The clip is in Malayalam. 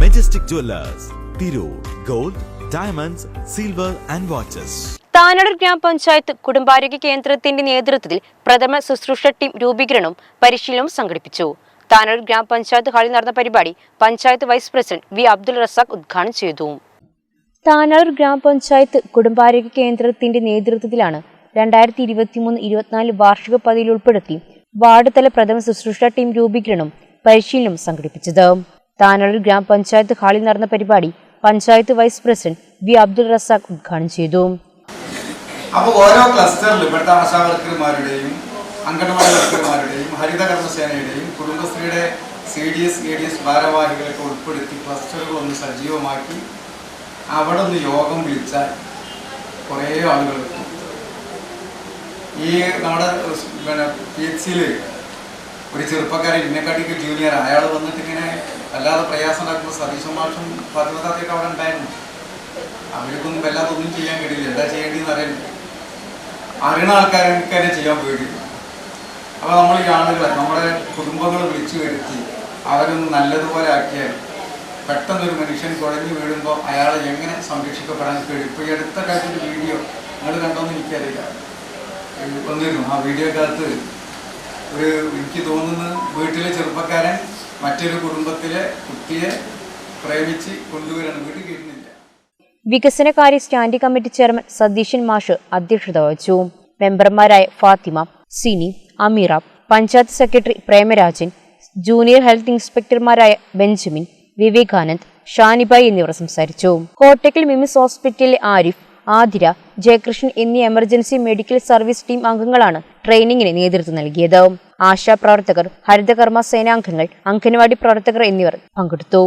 Majestic jewellers Tirur gold diamonds silver and watches Tanalur ഗ്രാമപഞ്ചായത്ത് കുടുംബാരോഗ്യ കേന്ദ്രത്തിന്റെ നേതൃത്വത്തിൽ പ്രഥമ ശുശ്രൂഷ ടീം രൂപീകരണവും പരിശീലനവും സംഘടിപ്പിച്ചു. താനൂർ ഗ്രാമപഞ്ചായത്ത് ഹാളിൽ നടന്ന പരിപാടി panchayat vice president V Abdul Razak ഉദ്ഘാടനം ചെയ്തു. താനൂർ ഗ്രാമപഞ്ചായത്ത് കുടുംബാരോഗ്യ കേന്ദ്രത്തിന്റെ നേതൃത്വത്തിലാണ് രണ്ടായിരത്തി ഇരുപത്തിമൂന്ന് ഇരുപത്തിനാല് വാർഷിക പദ്ധതിയിൽ ഉൾപ്പെടുത്തി വാർഡ് തല പ്രഥമ ശുശ്രൂഷ ടീം രൂപീകരണം പരിശീലനം സംഘടിപ്പിച്ചത്. താനൂർ ഗ്രാമപഞ്ചായത്ത് ഹാളിൽ നടന്ന പരിപാടി panchayat vice president V Abdul Razak ഉദ്ഘാടനം ചെയ്തു. അപ്പോൾ ഓരോ ക്ലസ്റ്ററിൽ ഇവിടുത്തെ ആശാവർക്കർമാരുടെയും അംഗൻവാടി വർക്കർമാരുടെയും ഹരിത കർമ്മസേനയുടെയും കുടുംബശ്രീയുടെ C D S A D S ഭാരവാഹികളൊക്കെ ഉൾപ്പെടുത്തി ക്ലസ്റ്ററുകൾ ഒന്ന് സജീവമാക്കി അവിടെ ഒന്ന് യോഗം വിളിച്ചാൽ കുറേ ആളുകൾ ഈ നമ്മുടെ പിന്നെ പി എച്ച് സിയിൽ ഒരു ചെറുപ്പക്കാരൻ ഇന്നെക്കാട്ടിക്ക് ജൂനിയർ അയാൾ വന്നിട്ട് ഇങ്ങനെ വല്ലാതെ പ്രയാസം ഉണ്ടാക്കുമ്പോൾ സതീശൻ മാഷും ഫാത്തിമത്താത്തൊക്കെ അവിടെ ഉണ്ടായിരുന്നു. അവർക്കൊന്നും വല്ലാതെ ഒന്നും ചെയ്യാൻ കഴിയില്ല. എന്താ ചെയ്യേണ്ടതെന്ന് അറിയില്ല. അറിയണ ആൾക്കാർക്ക് തന്നെ ചെയ്യാൻ പേടി. അപ്പൊ നമ്മൾ ഈ ആളുകളെ നമ്മുടെ കുടുംബങ്ങൾ വിളിച്ചു വരുത്തി അവരൊന്ന് നല്ലതുപോലെ ആക്കിയാൽ പെട്ടെന്നൊരു മനുഷ്യൻ കുഴഞ്ഞു വീഴുമ്പോൾ അയാളെ എങ്ങനെ സംരക്ഷിക്കപ്പെടാൻ കഴിയും? ഇപ്പോൾ ഈ അടുത്ത കാലത്തൊരു വീഡിയോ നിങ്ങൾ കണ്ടോന്ന് എനിക്കറിയില്ല. വന്നിരുന്നു ആ കാലത്ത് ഒരു എനിക്ക് തോന്നുന്നു വീട്ടിലെ ചെറുപ്പക്കാരൻ മറ്റൊരു കുടുംബത്തിലെ കുട്ടിയെ പ്രേമിച്ച് കൊണ്ടുവരാണ് വീട്ടിൽ കിട്ടുന്നില്ല. വികസനകാര്യ സ്റ്റാൻഡിംഗ് കമ്മിറ്റി ചെയർമാൻ സതീശൻ മാഷ് അധ്യക്ഷത വഹിച്ചു. മെമ്പർമാരായ Fathima Sini Ameera panchayat secretary Premarajan junior health ഇൻസ്പെക്ടർമാരായ Benjamin Vivekanand ഷാനിബായ് എന്നിവർ സംസാരിച്ചു. കോട്ടക്കൽ മിമിസ് ഹോസ്പിറ്റലിലെ ആരിഫ് ആതിര ജയകൃഷ്ണൻ എന്നീ എമർജൻസി മെഡിക്കൽ സർവീസ് ടീം അംഗങ്ങളാണ് ട്രെയിനിങ്ങിന് നേതൃത്വം നൽകിയത്. ആശാ പ്രവർത്തകർ ഹരിതകർമ്മ സേനാംഗങ്ങൾ അംഗനവാടി പ്രവർത്തകർ എന്നിവർ പങ്കെടുത്തു.